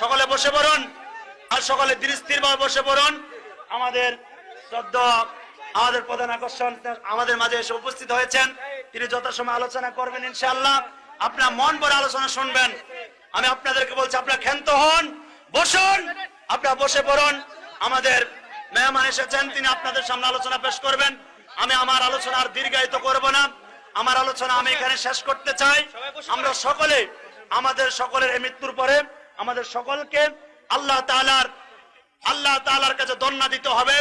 সকলে বসে পড়ুন। আর সকলে ধীরস্থির ভাবে বসে পড়ুন। আমাদের শ্রদ্ধ, আমাদের প্রধান আকর্ষণ, আমাদের মাঝে এসে উপস্থিত হয়েছেন। তিনি যথাসময় আলোচনা করবেন ইনশাআল্লাহ। আপনার মন ভরে আলোচনা শুনবেন। আমি আপনাদেরকে বলছি, আপনারা ক্ষান্ত হন, বসুন, আপনারা বসে পড়ুন। আমাদের মেহমান এসেছেন, তিনি আপনাদের সামনে আলোচনা পেশ করবেন। আমি আমার আলোচনা আর দীর্ঘায়িত করব না। আমার আলোচনা আমি এখানে শেষ করতে চাই। আমরা সকলে, আমাদের সকলের এই মৃত্যুর পরে আমাদের সকলকে আল্লাহ তাআলার, আল্লাহ তালার কাছে দন্না দিতে হবে।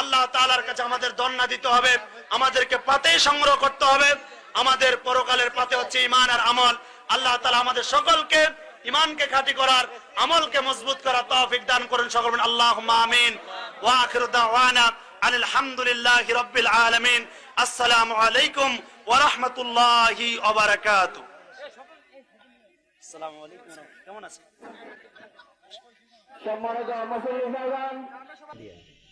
আল্লাহ তালার কাছে আমাদের দন্না দিতে হবে। আমাদেরকে পাতেই সংগ্রহ করতে হবে। আমাদের পরকালের পাতে হচ্ছে ইমান আর আমল। আল্লাহ তালা আমাদের সকলকে ইমানকে খাঁটি করার, আমলকে মজবুত করার তৌফিক দান করুন। সকল আল্লাহ আমিন। ওয়া রাব্বিল আলামিন। আসসালামু আলাইকুম ওয়া রাহমাতুল্লাহি আসসালামু আলাইকুম কেমন আছেন?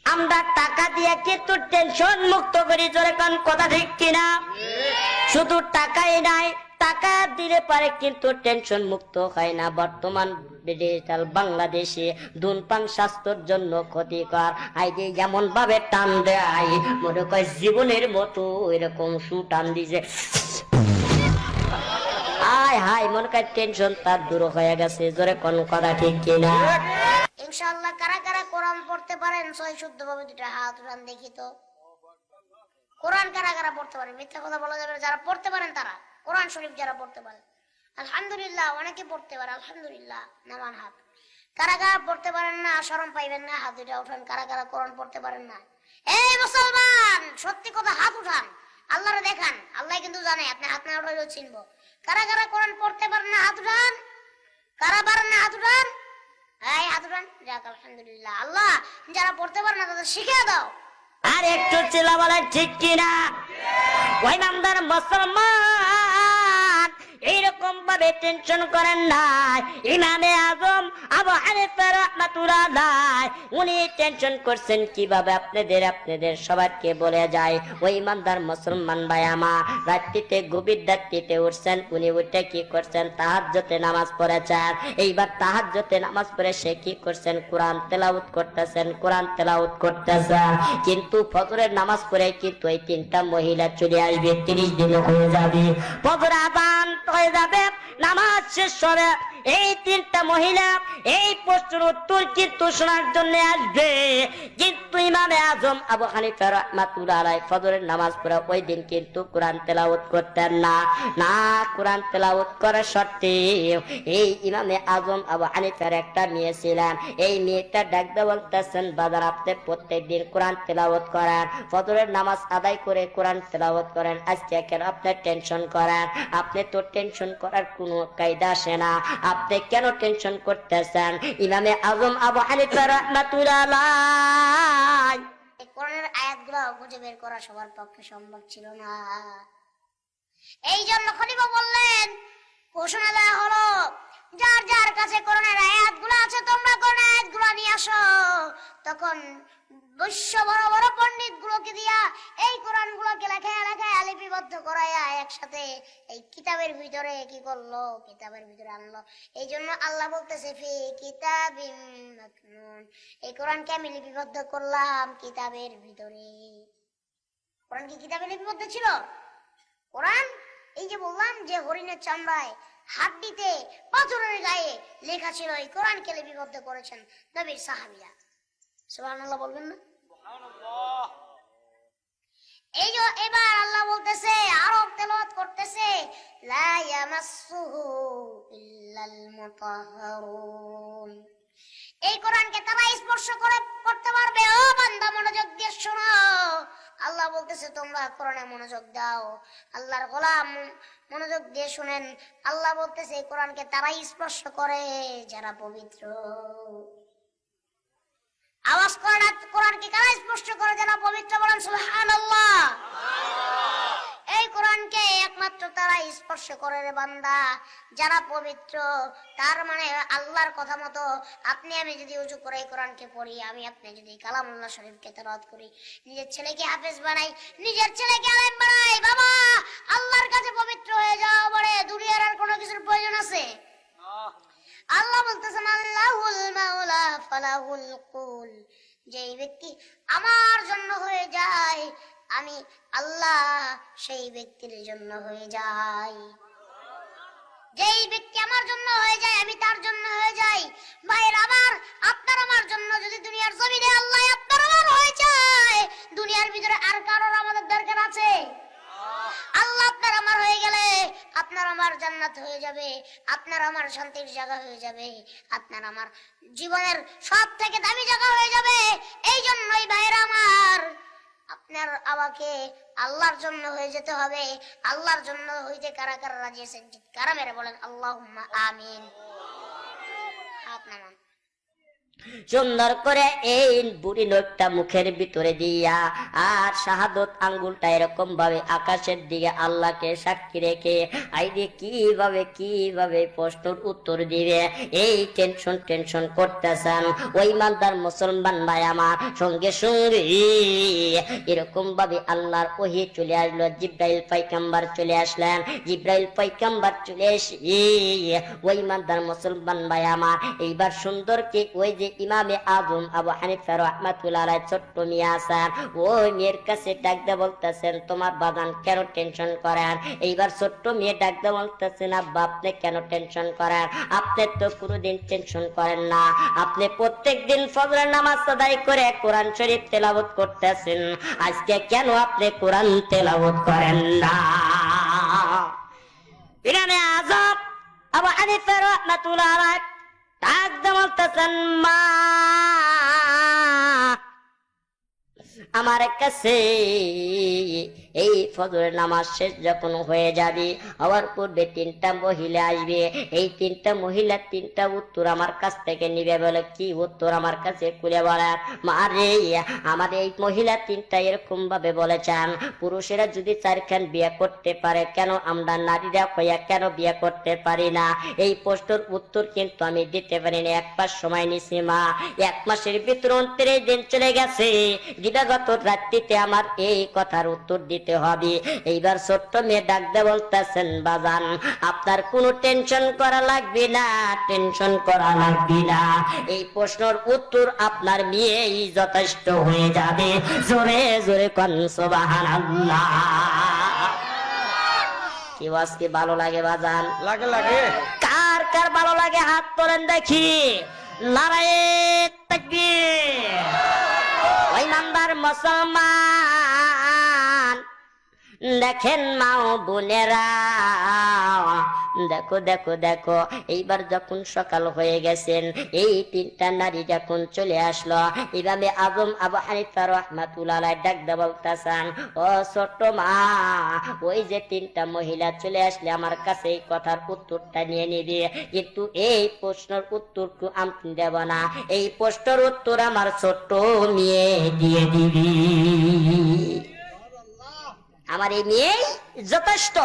আমরা টাকা দিয়ে কিন্তু টেনশন মুক্ত করি জোরে কান কথা ঠিক কিনা? শুধু টাকাই নাই টাকা দিলে পারে কিন্তু টেনশন মুক্ত হয় না। বর্তমান ডিজিটাল বাংলাদেশে ধূমপান স্বাস্থ্যের জন্য ক্ষতিকর। আইডি যেমন ভাবে টান দেয় মনে কয় জীবনের মতো এরকম সু টান দিছে। মনে কয় টেনশন তার দূর হয়ে গেছে। জোরে কোন কথা ঠিক কিনা? কারা কারা কোরআন পড়তে পারেন? হাত উঠান দেখি তো। কোরআন কারা কারা পড়তে পারেন? মিথ্যা কথা বলা যাবে। যারা পড়তে পারেন তারা। কোরআন শরীফ যারা পড়তে পারেন। আলহামদুলিল্লাহ, অনেকে পড়তে পারে। আলহামদুলিল্লাহ, নামান হাত। কারা কারা পড়তে পারেন না? শরম পাইবেন না। হাত দুটা উঠান। কারা কারা কোরআন পড়তে পারেন না? এই মুসলমান, সত্যি কথা হাত উঠান। আল্লাহরে দেখান। আল্লাহ কিন্তু জানে, আপনি হাত না চিনবো। কারা কারা কোরআন পড়তে পারেন না, হাত কারা পারেন না, হাত এই, হাত উঠান। যাক, আলহামদুলিল্লাহ। আল্লাহ, যারা পড়তে পারে না, তাদের শিখিয়ে দাও। আর একটু চিলা বলে ঠিক কিনা? ওই নামদার মুসলমান টেনশন করেন না ইমামে আজম আবু হানিফা রাহমাতুল্লাহ উনি টেনশন করছেন কীভাবে আপনাদের আপনাদের সবাইকে বলে যায় ওই মুসলমান ভাই রাত্রিতে, গভীর রাত্রিতে উঠছেন, উনি উঠে কি করছেন? তাহাজ্জতে নামাজ পড়েছেন। এইবার তাহাজ্জতে নামাজ পড়ে সে কি করছেন? কোরআন তেলাউত করতেছেন, কোরআন তেলাউত করতেছেন। কিন্তু ফজরের নামাজ পড়ে কিন্তু এই তিনটা মহিলা চলে আসবে, তিরিশ দিন হয়ে যাবে। ফজর আদান হয়ে যাবে। নামাজ শেষ হবে। এই তিনটা মহিলা এই প্রশ্নের উত্তর কিন্তু শোনার জন্য আসবে। কিন্তু ইমামে আজম আবু হানিফা রাহমাতুল্লাহ আলাইহি ফজরের নামাজ পড়ে ওই দিন কিন্তু কোরআন তেলাওয়াত করতেন না। না, কোরআন তেলাওয়াত করার শর্তে এই ইমামে আজম আবু হানিফার একটা মেয়ে ছিলেন। এই মেয়েটা ডাকতে বলতেছেন, বাজার আপনি প্রত্যেক দিন কোরআন তেলাওয়াত করেন। ফজরের নামাজ আদায় করে কোরআন তেলাওয়াত করেন। আজকে কেন আপনি টেনশন করেন? আপনি তো টেনশন করার কোনো কায়দা আসে না। আপনি কেন টেনশন করতেছেন? ইমামে আজম আবু হানিফা রাহমাতুল্লাহ কোরআনের আয়াতগুলো খুঁজে বের করা সবার পক্ষে সম্ভব ছিল না। এই জন্য খলিফা বললেন, ঘোষণা দেওয়া হলো, যার যার কাছে কোরআনের আয়াতগুলো আছে, তোমরা কোরআনের আয়াতগুলো নিয়ে আসো। তখন বৈশ্য বড় বড় পণ্ডিত গুলোকে দিয়া এই কোরআন গুলোকে লেখায় লেখায় লিপিবদ্ধ করাইয়া একসাথে এই কিতাবের ভিতরে কি করল কিতাবের ভিতরে আনলো। এই জন্য আল্লাহ বলতেছে ফি কিতাবিম মাকনুন এই কোরআনকে আমি লিপিবদ্ধ করলাম কিতাবের ভিতরে। কোরআন কি কিতাবে লিপিবদ্ধ ছিল? কোরআন এই যে বললাম যে হরিণের চামড়ায় হাড্ডিতে পাথরের গায়ে লেখা ছিল এই কোরআনকে লিপিবদ্ধ করেছেন নবীর সাহাবিরা। সুবহানাল্লাহ বলবেন না? এই যে এবার আল্লাহ বলতেছে লা ইয়ামাসসুহু ইল্লাল মুতাহহারুন এই কোরআনকে তারা স্পর্শ করে করতে পারবে। ও বান্দা, মনোযোগ দিয়ে শোনো। আল্লাহ বলতেছে, তোমরা কোরআনে মনোযোগ দাও। আল্লাহর গোলাম, মনোযোগ দিয়ে শুনেন। আল্লাহ বলতেছে, এই কোরআনকে তারাই স্পর্শ করে যারা পবিত্র। আওয়াজ করেন আর কোরআনকে কারা স্পর্শ করে যারা পবিত্র বলেন? সুবহানাল্লাহ। এই কোরআনকে একমাত্র তারা স্পর্শ করে রে বান্দা। যারা পবিত্র, তার মানে আল্লাহর কথা মতো আপনি আমি যদি উজু করে এই কোরআনকে পড়ি, আমি আপনি যদি কালামুল্লাহ শরীফকে তেলাওয়াত করি, নিজের ছেলেকে হাফেজ বানাই, নিজের ছেলেকে আলেম বানাই, বাবা, আল্লাহর কাছে পবিত্র হয়ে যাওয়া বলে দুনিয়ার আর কোনো কিছুর প্রয়োজন আছে? আল্লাহ বলতেছেন, আল্লাহুল মাওলা ফালাহুল কুল। যেই ব্যক্তি আমার জন্য হয়ে যায় আমি আল্লাহ সেই ব্যক্তির জন্য হয়ে যাই। যেই ব্যক্তি আমার জন্য হয়ে যায়, আমি তার জন্য হয়ে যাই। ভাইয়ের আমার আপনার আমার জন্য যদি দুনিয়ার জমিনে আল্লাহ আপনার আমার হয়ে যায়, দুনিয়ার ভিতরে আর কারোর আমাদের দরকার আছে? আল্লাহ আপনার আমার হয়ে গেলে আপনার আমার জান্নাত হয়ে যাবে, আপনার আমার শান্তির জায়গা হয়ে যাবে, আপনার আমার জীবনের সব থেকে দামি জায়গা হয়ে যাবে। এই জন্যই ভাইয়ের আমার আপনার আমাকে আল্লাহর জন্য হয়ে যেতে হবে। আল্লাহর জন্য হইতে কারা কারা রাজি আছেন? কারা মেরে বলেন? আল্লাহ আমিন। হাত নামান সুন্দর করে এই বুড়ি লোকটা মুখের ভিতরে দিয়া আর শাহাদত আঙ্গুলটা এরকম ভাবে আকাশের দিকে আল্লাহকে সাক্ষী রেখে আইডি কীভাবে কীভাবে প্রশ্নের উত্তর দিবে? এই টেনশন টেনশন করতেছেন। ওই মালদার মুসলমান ভাই আমার সঙ্গে সঙ্গে এরকম ভাবে আল্লাহর ওহি চলে আসলো, জিব্রাইল পাইকাম্বার চলে আসলেন। জিব্রাইল পাইকাম্বার চলে এসে ওই মালদার মুসলমান ভাই আমার, এইবার সুন্দর কি ওই যে ইমামে আজম আবু হানিফা রহমাতুল্লাহ ছোট্ট মেয়ে আছেন। ওই মেয়ের কাছে ডাকতে বলতেছেন, তোমার বাগান কেন টেনশন করেন? এইবার ছোট্ট মেয়ে ডাকতে বলতেছেন, আব্বা, আপনি কেন টেনশন করেন? আপনি তো কোনোদিন টেনশন করেন না। আপনি প্রত্যেক দিন ফজরের নামাজ আদায় করে কোরআন শরীফ তেলাওয়াত করতেছেন। আজকে কেন আপনি কোরআন তেলাওয়াত করেন না? ইরানে আজম আবু হানিফা রহমাতুল্লাহ ডাকতে বলতেছেন মা আমার কাছে এই ফজরের নামাজ শেষ যখন হয়ে যাবে হওয়ার পূর্বে তিনটা মহিলা আসবে। এই তিনটা মহিলা তিনটা উত্তর আমার কাছ থেকে নিবে বলে কি উত্তর আমার কাছে খুলে বলে? মারে আমার এই মহিলা তিনটা এরকম ভাবে বলেছেন পুরুষেরা যদি চারখান বিয়ে করতে পারে, কেন আমরা নারীরা হইয়া কেন বিয়ে করতে পারি না? এই প্রশ্নের উত্তর কিন্তু আমি দিতে পারি না এক মাস সময় নিছি মা। এক মাসের ভিতর উনত্রিশ দিন চলে গেছে। দিবাগত রাত্রিতে আমার এই কথার উত্তর দিতে হবে। এইবার ছোট্ট মেয়ে ডাকতে বলতেছেন বাজান আপনার কোনো টেনশন করা লাগবে না টেনশন করা লাগবে না। এই প্রশ্নের উত্তর আপনার মেয়েই যথেষ্ট হয়ে যাবে। জোরে জোরে কন সুবহানাল্লাহ। কি আজকে ভালো লাগে বাজান? লাগে লাগে। কার কার ভালো লাগে? হাত তোলেন দেখি। নারায়ে তাকবীর। ওই নাম্বার মুসলমান। দেখেন মাও বোনেরা। দেখো দেখো দেখো, এইবার যখন সকাল হয়ে গেছেন, এই তিনটা নারী যখন চলে আসলো এইভাবে আজম আবু হানিফা রহমাতুল্লাহ ডাক দে বলতেছেন, ও ছোট্ট মা, ওই যে তিনটা মহিলা চলে আসলে আমার কাছে এই কথার উত্তরটা নিয়ে নিবি। কিন্তু এই প্রশ্নের উত্তর তো আমি দেব না। এই প্রশ্নের উত্তর আমার ছোট্ট মেয়ে দিয়ে দিবি। আমার এই মেয়ে যথেষ্ট।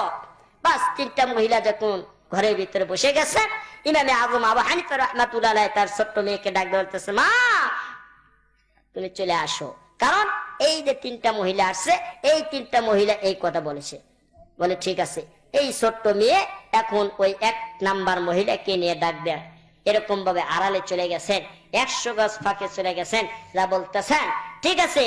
বাস, তিনটা মহিলা যখন ঘরের ভিতরে বসে গেছে, ইমামে আজম আবু হানিফা রহমাতুল্লাহ তার ছোট্ট মেয়েকে ডাক বলতেছে মা, তুমি চলে আসো। কারণ এই যে তিনটা মহিলা আসছে, এই তিনটা মহিলা এই কথা বলেছে। বলে, ঠিক আছে। এই ছোট্ট মেয়ে এখন ওই এক নাম্বার মহিলাকে নিয়ে ডাক দেয়। এরকম ভাবে আড়ালে চলে গেছেন, একশো গজ ফাঁকে চলে গেছেন, যা বলতেছেন, ঠিক আছে